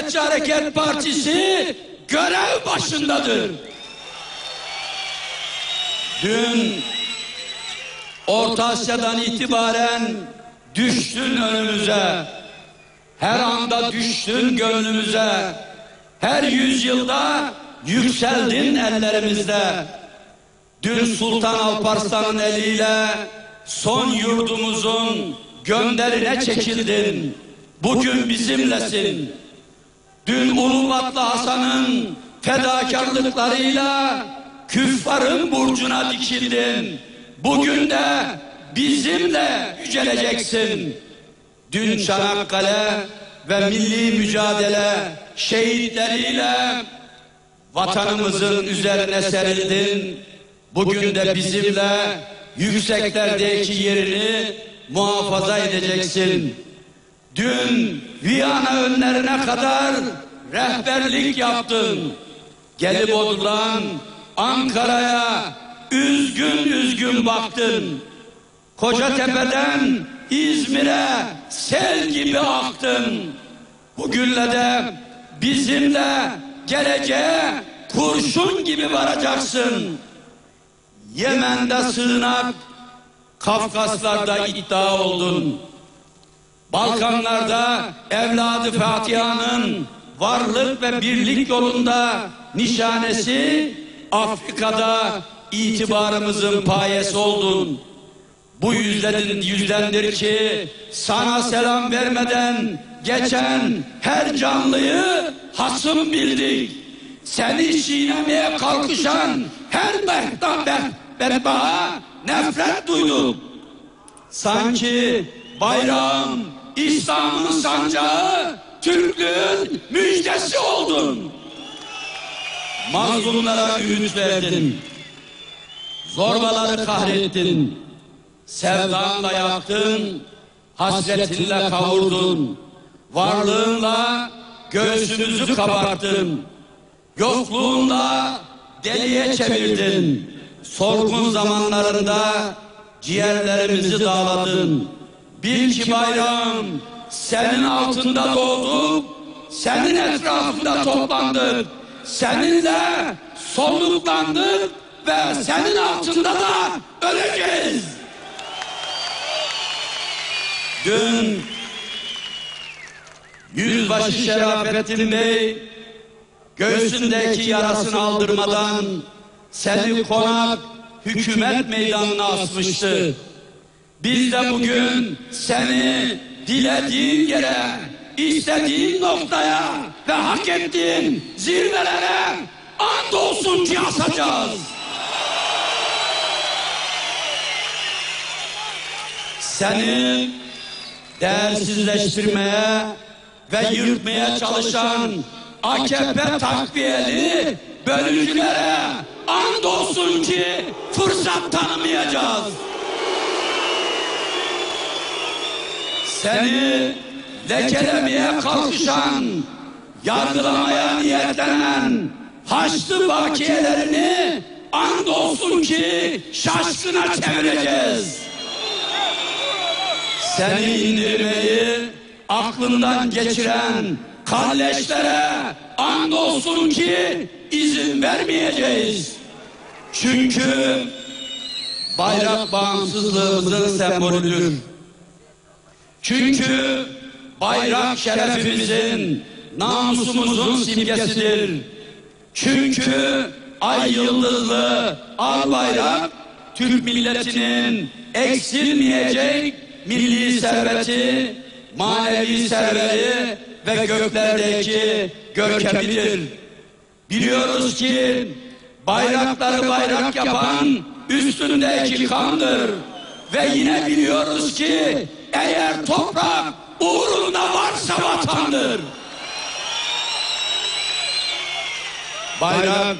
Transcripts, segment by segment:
Milliyetçi Hareket Partisi görev başındadır. Dün Orta Asya'dan itibaren düştün önümüze. Her anda düştün gönlümüze. Her yüzyılda yükseldin ellerimizde. Dün Sultan Alparslan'ın eliyle son yurdumuzun gönderine çekildin. Bugün bizimlesin. Dün Ulubatlı Hasan'ın fedakarlıklarıyla küffarın burcuna dikildin. Bugün de bizimle yüceleceksin. Dün Çanakkale ve milli mücadele şehitleriyle vatanımızın üzerine serildin. Bugün de bizimle yükseklerdeki yerini muhafaza edeceksin. Dün Viyana önlerine kadar rehberlik yaptın. Gelibolu'dan Ankara'ya üzgün üzgün baktın. Kocatepe'den İzmir'e sel gibi aktın. Bugünle de bizimle geleceğe kurşun gibi varacaksın. Yemen'de sığınak, Kafkaslar'da iddia oldun. Balkanlarda evladı Fatiha'nın varlık ve birlik yolunda nişanesi, Afrika'da itibarımızın payesi oldun. Bu yüzden, yüzdendir ki sana selam vermeden geçen her canlıyı hasım bildik. Seni çiğnemeye kalkışan her behtan beh, bedbaha nefret duyduk. Sanki bayrağım İslam'ın sancağı Türklüğün müjdesi oldun. Mazlumlara ümit verdin. Zorbaları kahrettin. Sevdanla yaktın, hasretinle kavurdun. Varlığınla göğsümüzü kabarttın. Yokluğunla deliye çevirdin. Sorgun zamanlarında ciğerlerimizi dağladın. Bil ki bayrağım senin altında doğduk, senin etrafında toplandık. Seninle soluklandık ve senin altında da öleceğiz. Dün Yüzbaşı Şerafettin Bey göğsündeki yarasını aldırmadan seni konak hükümet meydanına asmıştı. Biz de bugün seni dilediğin yere, istediğin noktaya ve hak ettiğin zirvelere andolsun ki asacağız. Seni değersizleştirmeye ve yırtmaya çalışan AKP takviyeli bölücülere andolsun ki fırsat tanımayacağız. Seni lekelemeye kalkışan, yargılamaya niyetlenen Haçlı bakiyelerini andolsun ki şaşkına çevireceğiz. Seni indirmeyi aklından geçiren kalleşlere andolsun ki izin vermeyeceğiz. Çünkü bayrak bağımsızlığımızın sembolüdür. Çünkü bayrak şerefimizin, namusumuzun simgesidir. Çünkü ay yıldızlı al bayrak Türk milletinin eksilmeyecek milli serveti, manevi serveti ve göklerdeki görkemidir. Biliyoruz ki bayrakları bayrak yapan üstündeki kandır. Ve yine biliyoruz ki eğer toprak uğrunda varsa vatandır. Bayrak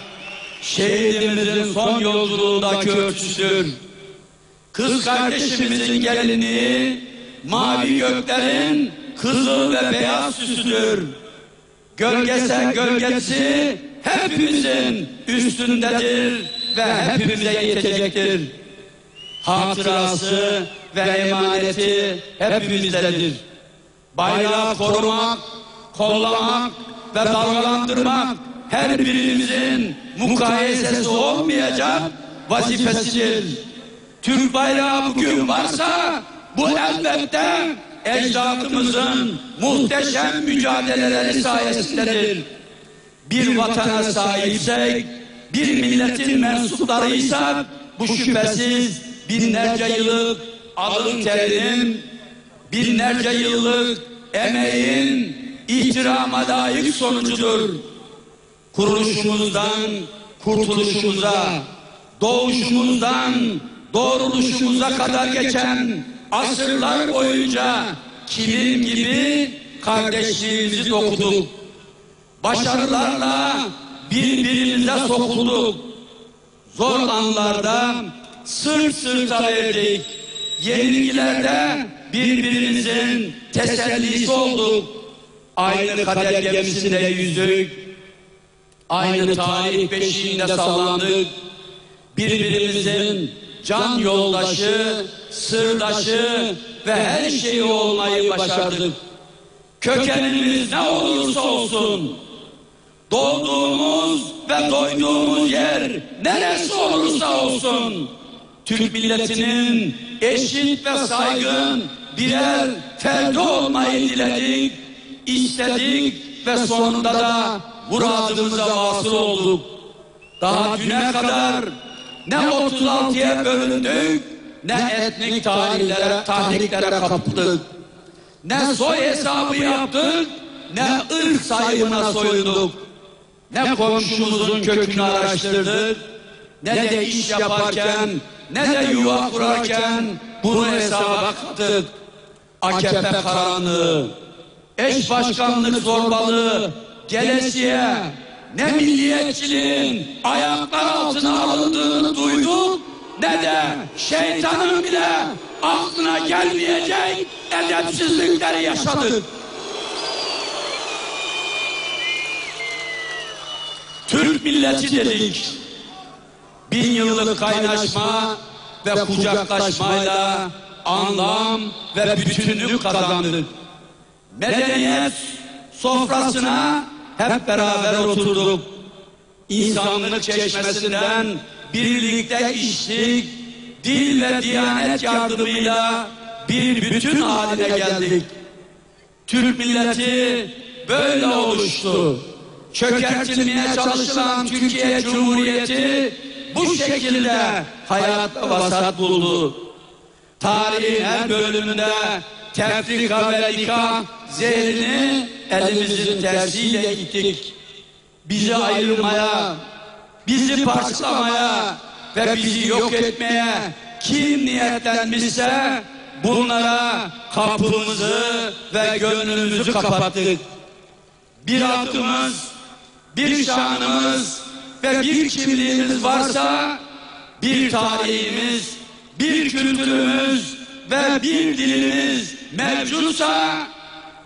şehidimizin son yolculuğundaki ölçüsüdür. Kız kardeşimizin gelini mavi göklerin kızıl ve beyaz süsüdür. Gölgesel gölgesi hepimizin üstündedir ve hepimize yetecektir. Hatırası ve emaneti hepimizdedir. Bayrağı korumak, kollamak ve dalgalandırmak her birimizin mukayesesi olmayacak vazifesidir. Türk bayrağı bugün varsa bu elbette ecdadımızın muhteşem mücadeleleri sayesindedir. Bir vatana sahipsek, bir milletin mensuplarıysak bu şüphesiz binlerce yıllık alın terinin, binlerce yıllık emeğin ihtirama layık sonucudur. Kuruluşumuzdan kurtuluşumuza, doğuşumuzdan doğruluşumuza kadar geçen asırlar boyunca kilim gibi kardeşliğimizi dokuduk. Başarılarla birbirimize sokulduk. Zor anlarda sırt sırta verdik. Yenilgilerde birbirimizin tesellisi olduk. Aynı kader gemisinde yüzdük. Aynı tarih beşiğinde sallandık. Birbirimizin can yoldaşı, sırdaşı ve her şeyi olmayı başardık. Kökenimiz ne olursa olsun, doğduğumuz ve doyduğumuz yer neresi olursa olsun, Türk milletinin eşit ve saygın birer ferdi olmayı diledik, istedik ve sonunda da muradımıza vasıl olduk. Daha düne kadar ne 36'ya bölündük, ne etnik tarihlere, tahriklere kapıldık. Ne soy hesabı yaptık, ne ırk sayımına soyunduk. Ne komşumuzun kökünü araştırdık, ne de iş yaparken, ne de yuva kurarken bunu hesaba kattık. AKP karanlığı, eş başkanlık zorbalığı, gelesiye, ne milliyetçiliğin ayaklar altına alındığını duyduk, ne de şeytanın bile aklına gelmeyecek edepsizlikleri yaşadık. Türk milleti dedik. Bin yıllık kaynaşma ve kucaklaşmayla anlam ve bütünlük kazandık. Medeniyet sofrasına hep beraber oturduk. İnsanlık çeşmesinden birlikte içtik. Dil ve diyanet yardımıyla bir bütün haline geldik. Türk milleti böyle oluştu. Çökertilmeye çalışılan Türkiye Cumhuriyeti bu şekilde hayatta vasat buldu. Tarihin her bölümünde tefrika ve nikah zehrini elimizin tersiyle ittik. Bizi ayırmaya, bizi parçalamaya ve bizi yok etmeye kim niyetlenmişse bunlara kapımızı ve gönlümüzü kapattık. Bir hakkımız, bir şanımız ve bir kimliğimiz varsa bir tarihimiz, bir kültürümüz ve bir dilimiz mevcutsa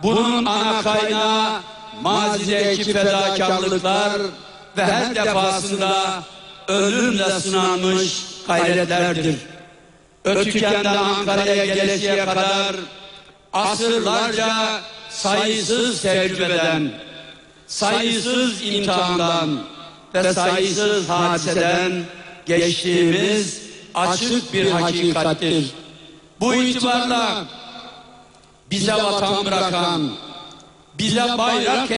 bunun ana kaynağı mazideki fedakarlıklar ve her defasında ölümle sınanmış gayretlerdir. Ötüken'den Ankara'ya gelesiye kadar asırlarca sayısız tecrübeden, sayısız imtihandan ve sayısız hadiseden geçtiğimiz açık bir hakikattir. Bu itibarla bize vatan bırakan, bize bayrak